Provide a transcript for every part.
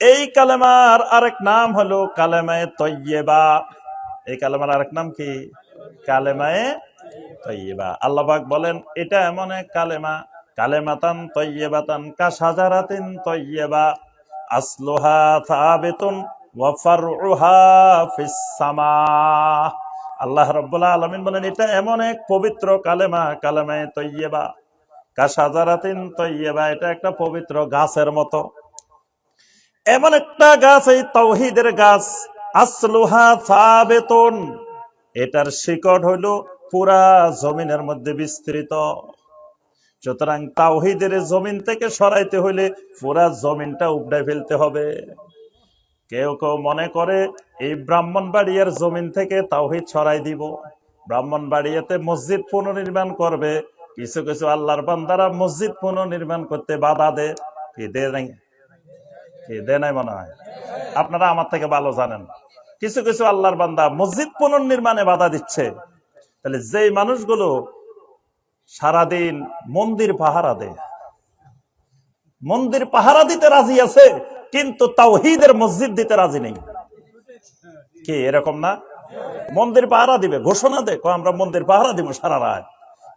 এই কালেমার আরেক নাম হলো কালেমায়ে তৈয়েবা। এই কালেমার আরেক নাম কি? কালেমায়ে তৈয়েবা। আল্লাহবাক বলেন, এটা এমন এক কালেমা। কালেমাতান তৈয়েবাতান কা সাজারাতিন তৈয়েবা। আসলুহা সাবিতুন ওয়া ফারউহা ফিস সামা। আল্লাহ রাব্বুল আলামিন বলেন, এটা এমন এক পবিত্র কালেমা, কালেমায়ে তৈয়েবা। কা সাজারাতিন তৈয়েবা, এটা একটা পবিত্র গাছের মতো। এমন একটা গাছ, এই তৌহিদের গাছ, আসলুহা সাবেতন। এটার শিকড় হইল পুরা জমিনের মধ্যে বিস্তৃত। সুতরাং তাওহিদের জমিন থেকে সরাইতে হইলে পুরা জমিনটা উপড়ে ফেলতে হবে। কেউ কেউ মনে করে, এই ব্রাহ্মণবাড়িয়ার জমিন থেকে তাওহিদ ছড়াই দিব। ব্রাহ্মণবাড়িয়াতে মসজিদ পুনর্নির্মাণ করবে। কিছু কিছু আল্লাহর বান্দারা মসজিদ পুনর্নির্মাণ করতে বাধা দে নাই মনে হয়। আপনারা আমার থেকে ভালো জানেন। কিছু কিছু আল্লাহর বান্দা মসজিদ পুনর্নির্মাণে বাধা দিচ্ছে। তাহলে যেই মানুষগুলো সারাদিন মন্দির পাহারা দেয়, মন্দির পাহারা দিতে রাজি আছে, কিন্তু তাওহিদের মসজিদ দিতে রাজি নেই। কি, এরকম না? মন্দির পাহারা দিবে, ঘোষণা দে আমরা মন্দির পাহারা দিব সারা রাত।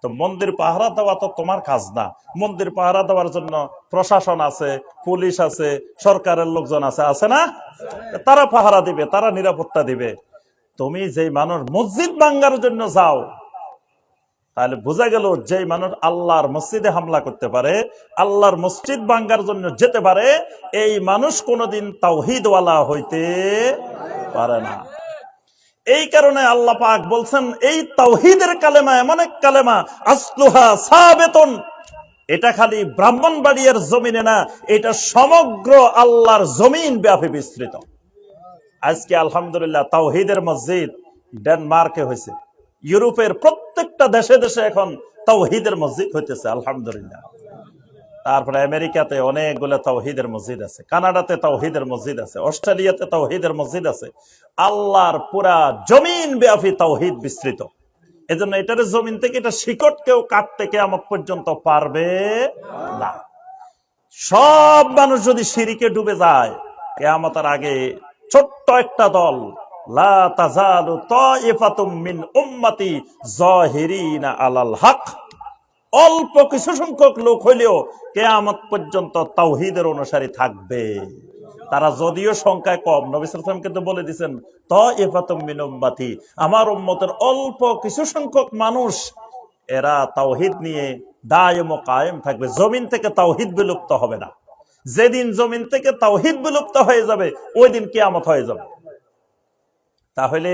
তো মন্দির পাহারা দেওয়া তো তোমার কাজ না। মন্দির পাহারা দেওয়ার জন্য প্রশাসন আছে, পুলিশ আছে, সরকারের লোকজন আছে আছে না? তারা পাহারা দিবে, তারা নিরাপত্তা দিবে। তুমি যেই মানুষ মসজিদ ভাঙ্গার জন্য যাও, তাহলে বোঝা গেল যে মানুষ আল্লাহর মসজিদে হামলা করতে পারে, আল্লাহর মসজিদ ভাঙ্গার জন্য যেতে পারে, এই মানুষ কোনোদিন তাওহিদওয়ালা হইতে পারে না। এই কারণে আল্লাহ পাক বলছেন, এই তাওহিদের কালেমা এমন এক কালেমা, আসলুহা সাবেতন। এটা খালি ব্রাহ্মণবাড়িয়ার জমিনে না, এটা সমগ্র আল্লাহর জমিন ব্যাপী বিস্তৃত। আজকে আলহামদুলিল্লাহ তাওহিদের মসজিদ ডেনমার্কে হয়েছে। ইউরোপের প্রত্যেকটা দেশে দেশে এখন তাওহিদের মসজিদ হইতেছে, আলহামদুলিল্লাহ। তারপরে আমেরিকাতে অনেকগুলো তাওহিদের মসজিদ আছে, কানাডাতে তাওহিদের মসজিদ আছে, অস্ট্রেলিয়াতে তাওহিদের মসজিদ আছে। আল্লাহর পুরা জমিন ব্যাপী তাওহিদ বিস্তৃত। এজন্য এটার জমিন থেকে এটা শিকট কেউ কাটতে কেমন পর্যন্ত পারবে না। সব মানুষ যদি সিঁড়িকে ডুবে যায়, কেয়ামতের আগে ছোট্ট একটা দল, লা তাজালু মিন উম্মতি জাহিরিনা আলাল হক। অল্প কিছু সংখ্যক লোক হইলেও কেয়ামত পর্যন্ত তাওহিদের অনুসারী থাকবে। তারা যদিও সংখ্যায় কম, নবী সাল্লাল্লাহু কিন্তু বলে দিচ্ছেন উম্মতি আমার উম্মতের অল্প কিছু সংখ্যক মানুষ, এরা তাওহিদ নিয়ে দায়ম কায়েম থাকবে, জমিন থেকে তাওহিদ বিলুপ্ত হবে না। যেদিন জমিন থেকে তাওহিদ বিলুপ্ত হয়ে যাবে, ওই দিন কেয়ামত হয়ে যাবে। তাহলে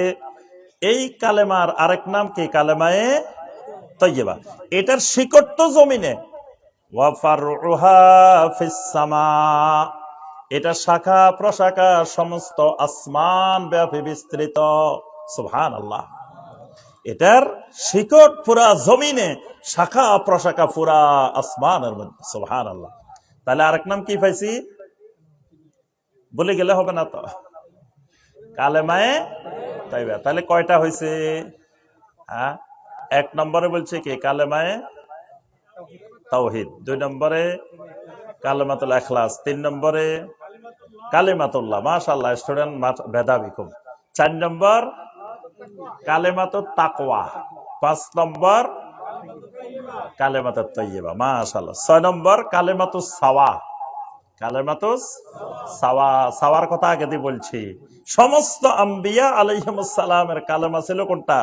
এই কালেমার আরেক নাম কি? কালেমায়ে তৈবা এটার শিকড় তো জমিনে। এটা শাখা প্রশাখা সমস্ত আসমান ব্যাপী বিস্তৃত। সুবহান আল্লাহ এটার শিকট পুরা জমিনে, শাখা প্রশাখা পুরা আসমানের মধ্যে। সুবহান আল্লাহ তাহলে আরেক নাম কি পাইছি? বলে গেলে হবে না তো। কালে কালেমায়ে তাইবা তাহলে কয়টা হয়েছে হ্যাঁ? এক নম্বরে বলছে কি? কালেমায়ে তাওহিদ। দুই নম্বরে কালেমাতুল এখলাস। তিন নম্বরে কালেমাতুল্লাহ। মাশাল্লাহ স্টুডেন্ট ভেদাবি খুব। চার নম্বর কালেমাতুল তাকওয়া। পাঁচ নম্বর কালেমাতুল তৈবা মাশাল্লাহ ছয় নম্বর কালেমাতুল সাওয়া। কালেমাতুস সাওয়া। সাওয়ার কথা আগে বলছি। সমস্ত আম্বিয়া আলাইহিমুসালামের কালেমা ছিল কোনটা?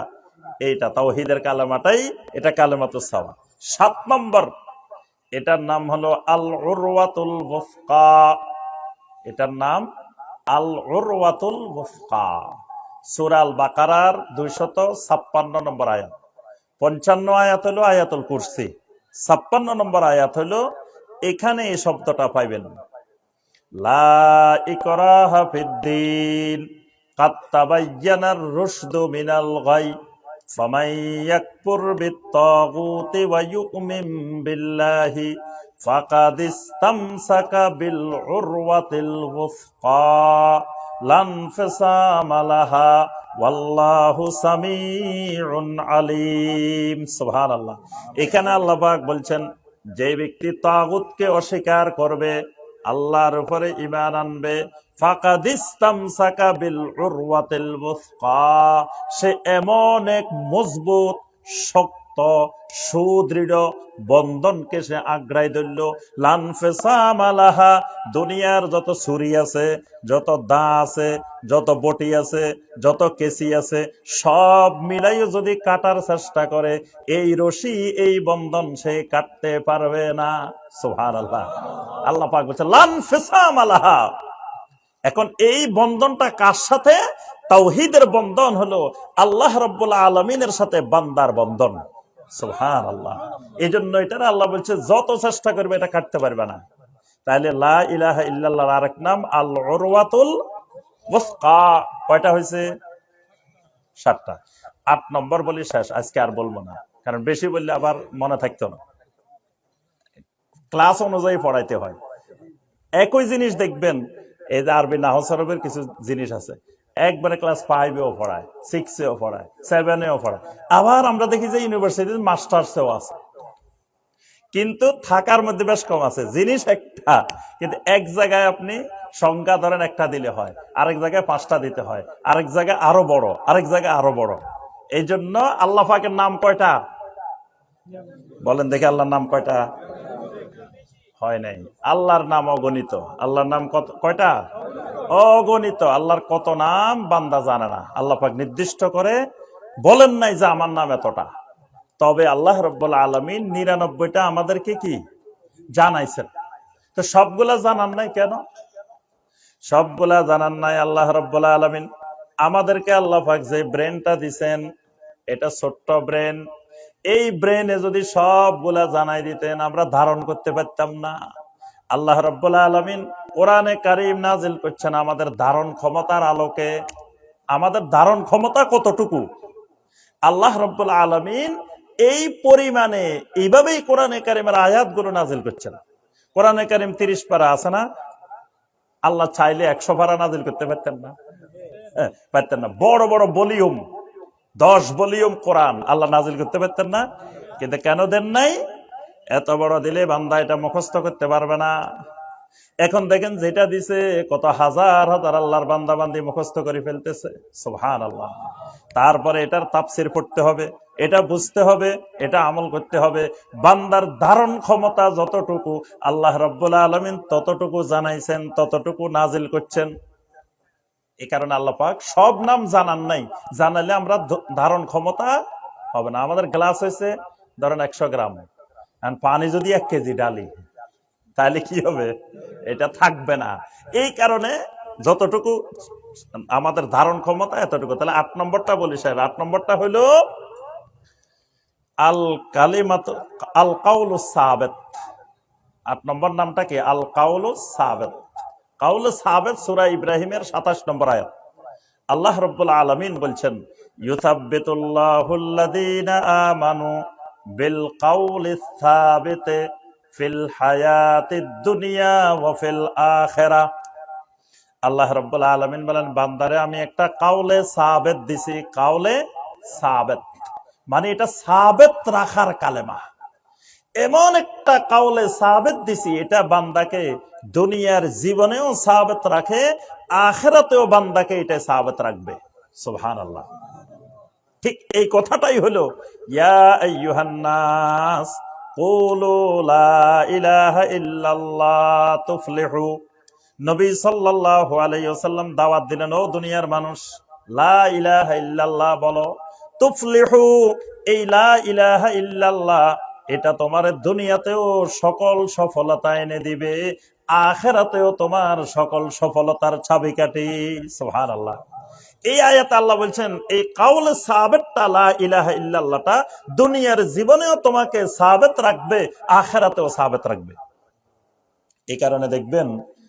এইটা তাওহিদের কালেমাটাই, এটা কালেমাতুস সাওয়া। সাত নম্বর, এটার নাম হলো আল উরওয়াতুল মুফকা এটার নাম আল উরওয়াতুল মুফকা সুরাল বাকারার দুইশত ছাপ্পান্ন নম্বর আয়াত। পঞ্চান্ন আয়াত হলো আয়াতুল কুরসি। ছাপ্পান্ন নম্বর আয়াত হলো, এখানে এই শব্দটা পাইবেন। লা তাবায়্যানার রুশদু মিনাল গাই। ইয়াকফুর বিত্তাগুতি ওয়া ইউমিন বিল্লাহি ফাকাদ ইসতামসাকা বিল উরওয়াতিল ওয়ুসকা লান ফিসামা লাহা ওয়াল্লাহু সামিউন আলিম সুবহানাল্লাহ। এখানে আল্লাহ পাক বলছেন, যে ব্যক্তি তাগুতকে অস্বীকার করবে, আল্লাহর উপরে ইমান আনবে সে এমন এক মজবুত, শক্ত, সুদৃঢ় বন্ধনকে সে আগ্রাই ধরল। লানফেসামালাহা দুনিয়ার যত ছুরি আছে, যত দা আছে, যত বটি আছে, যত কেসি আছে, সব মিলাইও যদি কাটার চেষ্টা করে, এই রশি, এই বন্ধন সে কাটতে পারবে না। সোহার আল্লাহ আল্লাহ পাক বলছে লানফেসামালাহা এখন এই বন্ধনটা কার সাথে? তাওহিদের বন্ধন হলো আল্লাহ রব্বুল আলমিনের সাথে বান্দার বন্ধন। সুহান আল্লাহ এই জন্য এটা আল্লাহ বলছে, যত চেষ্টা করবে এটা কাটতে পারবে না। তাহলে লা ইলাহা ইল্লাল্লাহ আরেক নাম আল ওরওয়াতুল কয়টা হয়েছে? সাতটা। আট নম্বর বলি শেষ, আজকে আর বলব না। কারণ বেশি বললে আবার মনে থাকতো না। ক্লাস অনুযায়ী পড়াইতে হয়। একই জিনিস দেখবেন এই যে আরবি নাহসরবের কিছু জিনিস আছে। একবারে ক্লাস ফাইভেও পড়ায় সিক্সেও পড়ায় সেভেনেও পড়ায়। আবার আমরা দেখি যে ইউনিভার্সিটির মাস্টার্সেও আছে। কিন্তু থাকার মধ্যে বেশ কম আছে। জিনিস একটা, কিন্তু এক জায়গায় আপনি সংখ্যা ধরেন একটা দিলে হয়, আরেক জায়গায় পাঁচটা দিতে হয়, আরেক জায়গায় আরও বড়, আরেক জায়গায় আরও বড়। এই জন্য আল্লাহ নাম কয়টা? বলেন দেখে আল্লাহর নাম কয়টা? হয় নাই। আল্লাহর নাম অগণিত। আল্লাহর নাম কত, কয়টা? অগণিত। আল্লাহর কত নাম বান্দা জানে না। আল্লাহ পাক নির্দিষ্ট করে বলেন নাই যে আমার নাম এতটা। তবে আল্লাহ রব্বুল আলমিন নিরানব্বইটা আমাদেরকে কি? জানাইছেন। তো সবগুলা জানান নাই কেন? সবগুলা জানান নাই আল্লাহ রব্বুল আলমিন। আমাদেরকে আল্লাহ পাক যে ব্রেনটা দিছেন, এটা ছোট্ট ব্রেন এই ব্রেনে যদি সবগুলা জানাই দিতেন আমরা ধারণ করতে পারতাম না। আল্লাহ রব্বুল আলমিন কোরআনে কারিম নাজিল করছেন আমাদের ধারণ ক্ষমতার আলোকে। আমাদের ধারণ ক্ষমতা কতটুকু? আল্লাহ রব্বুল আলমিন এই পরিমাণে এইভাবেই কোরআনে কারিমের আয়াতগুলো নাজিল করছেন। কোরআনে কারিম তিরিশ পারা আছে না? আল্লাহ চাইলে একশো পারা নাজিল করতে পারতেন না। হ্যাঁ, পারতেন না। বড় বড় ভলিউম। দশ ভলিউম কোরআন। আল্লাহ নাজিল করতে পারতেন না, কিন্তু কেন দেন নাই? এত বড় দিলে বান্দা এটা মুখস্থ করতে পারবে না। এখন দেখেন যেটা দিছে, কত হাজার হাজার আল্লাহর বান্দা বান্দি মুখস্থ করে ফেলতেছে। সুবহান আল্লাহ তারপরে এটার তাপসির পড়তে হবে, এটা বুঝতে হবে, এটা আমল করতে হবে। বান্দার ধারণ ক্ষমতা যতটুকু, আল্লাহ রব্বুল আলমিন ততটুকু জানাইছেন, ততটুকু নাজিল করছেন। এই কারণে আল্লাহ পাক সব নাম জানান নাই। জানালে আমরা ধারণ ক্ষমতা হবে না। আমাদের গ্লাস হয়েছে ধরেন একশো গ্রাম। পানি যদি এক কেজি ডালি, তাহলে কি হবে? এটা থাকবে না। এই কারণে যতটুকু আমাদের ধারণ ক্ষমতা এতটুকু। তাহলে আট নম্বরটা বলি সাহেব। আট নম্বরটা হইল আল কালিমাত আল কাউল সাবেত। আট নম্বর নামটা কি? আল কাউল সাবেত। কাউল সাবেত সুরা ইব্রাহিমের সাতাশ নম্বর আয়াত। আল্লাহ রব্বুল আলমিন বলছেন আমানু বিল ফিল দুনিয়া ওয়া ফিল আখিরা। আল্লাহ রব্বুল আলমিন বলেন, বান্দারে, আমি একটা কাউলে সাবেত দিছি, কাউলে সাবেত মানে এটা সাবেত রাখার কালেমা। এমন একটা কাউলে সাবেত দিছি, এটা বান্দাকে দুনিয়ার জীবনেও সাবেত রাখে, আখেরাতেও বান্দাকে এটা সাবেত রাখবে। সুবহান আল্লাহ ঠিক এই কথাটাই হলো, ইয়া তুফলিহু। নবী দাওয়াত দিলেন, ও দুনিয়ার মানুষ, লা ইলাহা ইল্লাল্লাহ বলো, তুফলিহু, এই লা ইলাহা এটা তোমার দুনিয়াতেও সকল সফলতা এনে দিবে, আখেরাতেও তোমার সকল সফলতার চাবিকাটি সোহার আল্লাহ এই আয়াত আল্লাহ বলছেন, এই কাউল সাহাবেতটা লা ইলাহা ইল্লাল্লাহটা দুনিয়ার জীবনেও তোমাকে সাবেত রাখবে, আখেরাতেও সাবেত রাখবে। এই কারণে দেখবেন